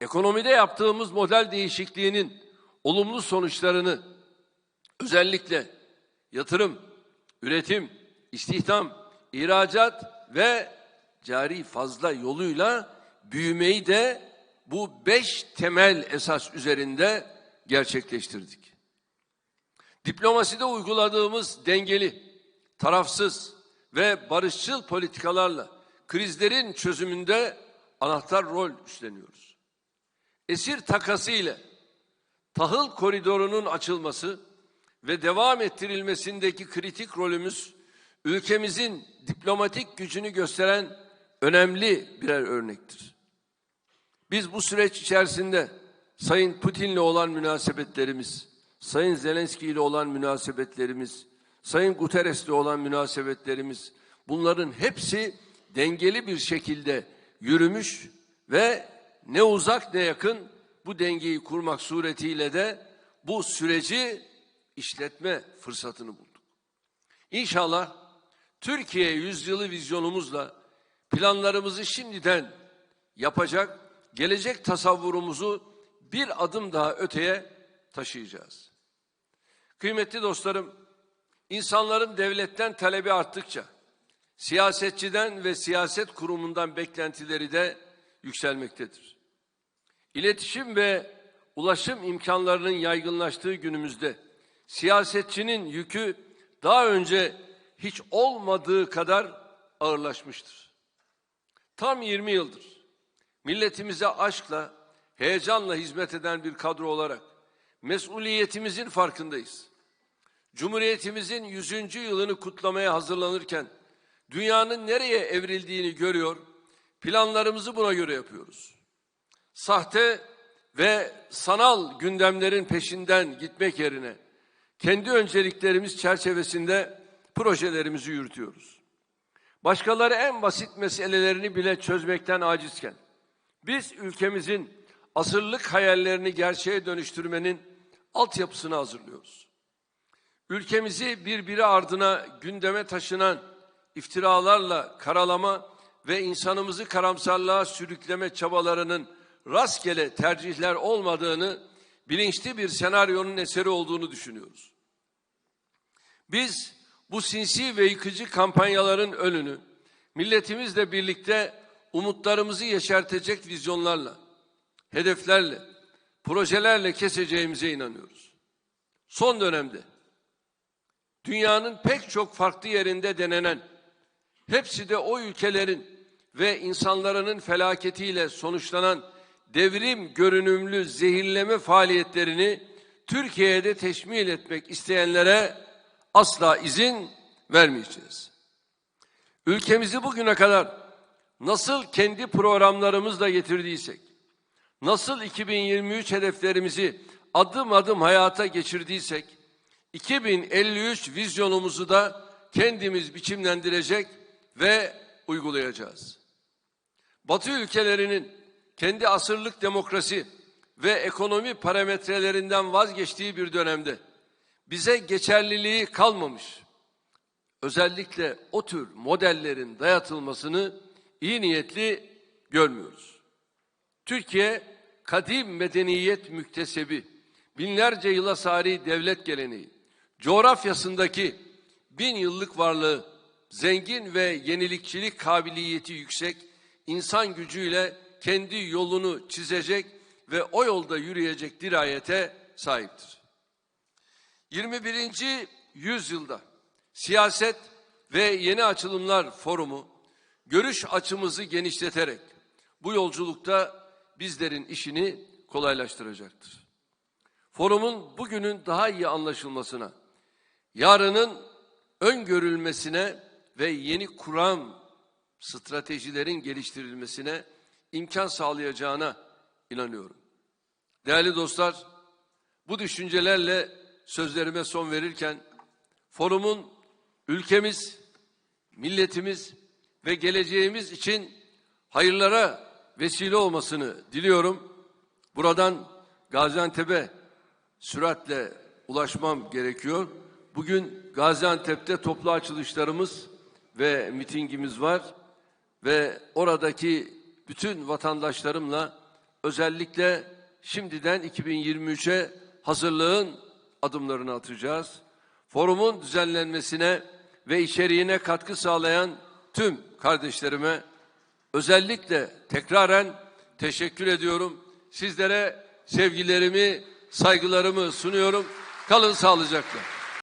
Ekonomide yaptığımız model değişikliğinin olumlu sonuçlarını özellikle yatırım, üretim, istihdam, ihracat ve cari fazla yoluyla büyümeyi de bu beş temel esas üzerinde gerçekleştirdik. Diplomaside uyguladığımız dengeli, tarafsız ve barışçıl politikalarla krizlerin çözümünde anahtar rol üstleniyoruz. Esir takası ile tahıl koridorunun açılması ve devam ettirilmesindeki kritik rolümüz ülkemizin diplomatik gücünü gösteren önemli birer örnektir. Biz bu süreç içerisinde Sayın Putin'le olan münasebetlerimiz, Sayın Zelenski ile olan münasebetlerimiz, Sayın Guterres'le olan münasebetlerimiz bunların hepsi dengeli bir şekilde yürümüş ve ne uzak ne yakın bu dengeyi kurmak suretiyle de bu süreci işletme fırsatını bulduk. İnşallah Türkiye yüzyılı vizyonumuzla planlarımızı şimdiden yapacak, gelecek tasavvurumuzu bir adım daha öteye taşıyacağız. Kıymetli dostlarım, insanların devletten talebi arttıkça siyasetçiden ve siyaset kurumundan beklentileri de yükselmektedir. İletişim ve ulaşım imkanlarının yaygınlaştığı günümüzde siyasetçinin yükü daha önce hiç olmadığı kadar ağırlaşmıştır. Tam 20 yıldır milletimize aşkla, heyecanla hizmet eden bir kadro olarak mesuliyetimizin farkındayız. Cumhuriyetimizin 100. yılını kutlamaya hazırlanırken dünyanın nereye evrildiğini görüyor, planlarımızı buna göre yapıyoruz. Sahte ve sanal gündemlerin peşinden gitmek yerine kendi önceliklerimiz çerçevesinde projelerimizi yürütüyoruz. Başkaları en basit meselelerini bile çözmekten acizken biz ülkemizin asırlık hayallerini gerçeğe dönüştürmenin altyapısını hazırlıyoruz. Ülkemizi birbiri ardına gündeme taşınan iftiralarla karalama ve insanımızı karamsarlığa sürükleme çabalarının rastgele tercihler olmadığını bilinçli bir senaryonun eseri olduğunu düşünüyoruz. Biz bu sinsi ve yıkıcı kampanyaların önünü milletimizle birlikte umutlarımızı yeşertecek vizyonlarla, hedeflerle, projelerle keseceğimize inanıyoruz. Son dönemde dünyanın pek çok farklı yerinde denenen, hepsi de o ülkelerin ve insanların felaketiyle sonuçlanan devrim görünümlü zehirleme faaliyetlerini Türkiye'de teşmil etmek isteyenlere asla izin vermeyeceğiz. Ülkemizi bugüne kadar nasıl kendi programlarımızla getirdiysek, nasıl 2023 hedeflerimizi adım adım hayata geçirdiysek, 2053 vizyonumuzu da kendimiz biçimlendirecek ve uygulayacağız. Batı ülkelerinin kendi asırlık demokrasi ve ekonomi parametrelerinden vazgeçtiği bir dönemde bize geçerliliği kalmamış. Özellikle o tür modellerin dayatılmasını iyi niyetli görmüyoruz. Türkiye kadim medeniyet müktesebi, binlerce yıla sari devlet geleneği, coğrafyasındaki bin yıllık varlığı, zengin ve yenilikçilik kabiliyeti yüksek, insan gücüyle kendi yolunu çizecek ve o yolda yürüyecek dirayete sahiptir. 21. yüzyılda siyaset ve yeni açılımlar forumu görüş açımızı genişleterek bu yolculukta bizlerin işini kolaylaştıracaktır. Forumun bugünün daha iyi anlaşılmasına, yarının öngörülmesine ve yeni kuram stratejilerin geliştirilmesine imkan sağlayacağına inanıyorum. Değerli dostlar, bu düşüncelerle sözlerime son verirken forumun ülkemiz, milletimiz ve geleceğimiz için hayırlara vesile olmasını diliyorum. Buradan Gaziantep'e süratle ulaşmam gerekiyor. Bugün Gaziantep'te toplu açılışlarımız ve mitingimiz var ve oradaki bütün vatandaşlarımla özellikle şimdiden 2023'e hazırlığın adımlarını atacağız. Forumun düzenlenmesine ve içeriğine katkı sağlayan tüm kardeşlerime özellikle tekraren teşekkür ediyorum. Sizlere sevgilerimi, saygılarımı sunuyorum. Kalın sağlıcakla.